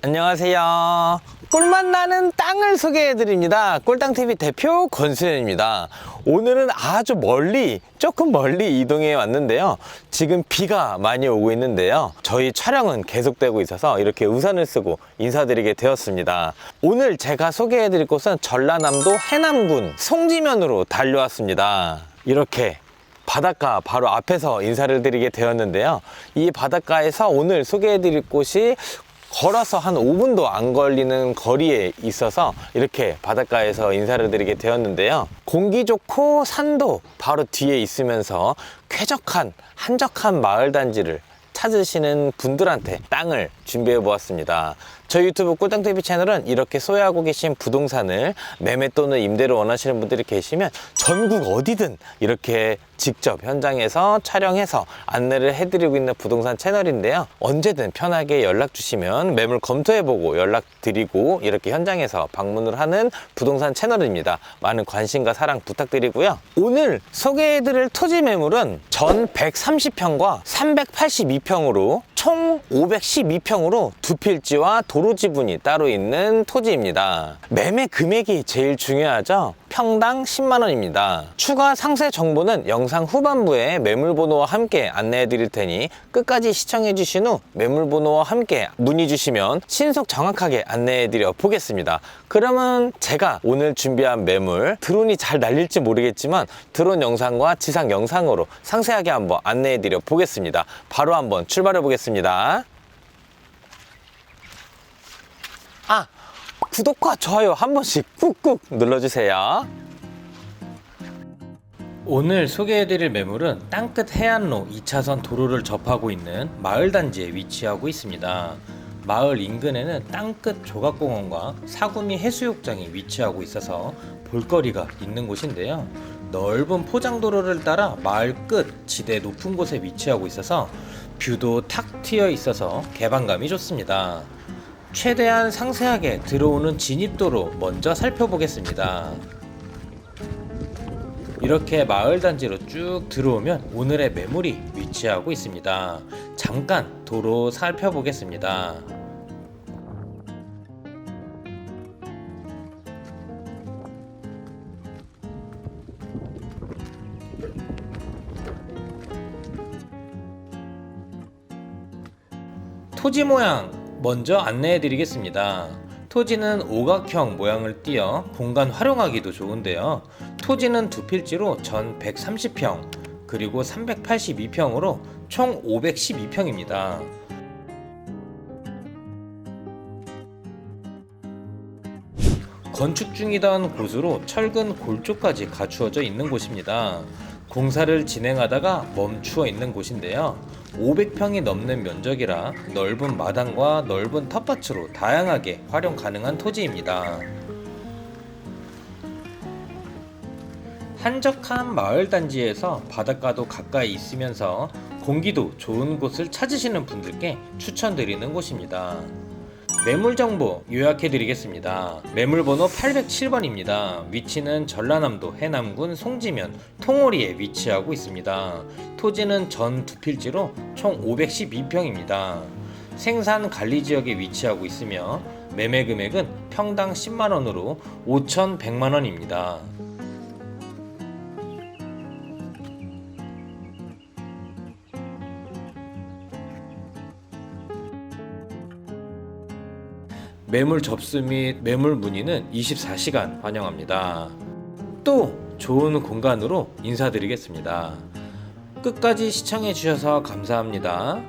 안녕하세요. 꿀맛 나는 땅을 소개해 드립니다. 꿀땅TV 대표 권수현입니다. 오늘은 아주 멀리, 조금 멀리 이동해 왔는데요. 지금 비가 많이 오고 있는데요. 저희 촬영은 계속되고 있어서 이렇게 우산을 쓰고 인사드리게 되었습니다. 오늘 제가 소개해 드릴 곳은 전라남도 해남군 송지면으로 달려왔습니다. 이렇게 바닷가 바로 앞에서 인사를 드리게 되었는데요. 이 바닷가에서 오늘 소개해 드릴 곳이 걸어서 한 5분도 안 걸리는 거리에 있어서 이렇게 바닷가에서 인사를 드리게 되었는데요. 공기 좋고 산도 바로 뒤에 있으면서 쾌적한 한적한 마을 단지를 찾으시는 분들한테 땅을 준비해 보았습니다. 저희 유튜브 꿀땅TV 채널은 이렇게 소유하고 계신 부동산을 매매 또는 임대를 원하시는 분들이 계시면 전국 어디든 이렇게 직접 현장에서 촬영해서 안내를 해드리고 있는 부동산 채널인데요. 언제든 편하게 연락 주시면 매물 검토해보고 연락드리고 이렇게 현장에서 방문을 하는 부동산 채널입니다. 많은 관심과 사랑 부탁드리고요. 오늘 소개해드릴 토지 매물은 전 130평과 382평으로 총 512평으로 두 필지와 도로 지분이 따로 있는 토지입니다. 매매 금액이 제일 중요하죠. 평당 10만 원입니다. 추가 상세 정보는 영상 후반부에 매물 번호와 함께 안내해 드릴 테니 끝까지 시청해 주신 후 매물 번호와 함께 문의 주시면 신속 정확하게 안내해 드려 보겠습니다. 그러면 제가 오늘 준비한 매물 드론이 잘 날릴지 모르겠지만 드론 영상과 지상 영상으로 상세하게 한번 안내해 드려 보겠습니다. 바로 한번 출발해 보겠습니다. 아, 구독과 좋아요 한 번씩 꾹꾹 눌러주세요. 오늘 소개해드릴 매물은 땅끝 해안로 2차선 도로를 접하고 있는 마을 단지에 위치하고 있습니다. 마을 인근에는 땅끝 조각공원과 사구미 해수욕장이 위치하고 있어서 볼거리가 있는 곳인데요. 넓은 포장도로를 따라 마을 끝 지대 높은 곳에 위치하고 있어서 뷰도 탁 트여 있어서 개방감이 좋습니다. 최대한 상세하게 들어오는 진입도로 먼저 살펴보겠습니다. 이렇게 마을 단지로 쭉 들어오면 오늘의 매물이 위치하고 있습니다. 잠깐 도로 살펴보겠습니다. 토지 모양 먼저 안내해 드리겠습니다. 토지는 오각형 모양을 띄어 공간 활용하기도 좋은데요. 토지는 두 필지로 전 130평 그리고 382평으로 총 512평입니다. 건축 중이던 곳으로 철근 골조까지 갖추어져 있는 곳입니다. 공사를 진행하다가 멈추어 있는 곳인데요. 500평이 넘는 면적이라 넓은 마당과 넓은 텃밭으로 다양하게 활용 가능한 토지입니다. 한적한 마을 단지에서 바닷가도 가까이 있으면서 공기도 좋은 곳을 찾으시는 분들께 추천드리는 곳입니다. 매물 정보 요약해 드리겠습니다. 매물 번호 807번입니다. 위치는 전라남도 해남군 송지면 통오리에 위치하고 있습니다. 토지는 전 두 필지로 총 512평입니다. 생산 관리 지역에 위치하고 있으며 매매 금액은 평당 10만 원으로 5,100만 원입니다. 매물 접수 및 매물 문의는 24시간 환영합니다. 또 좋은 공간으로 인사드리겠습니다. 끝까지 시청해 주셔서 감사합니다.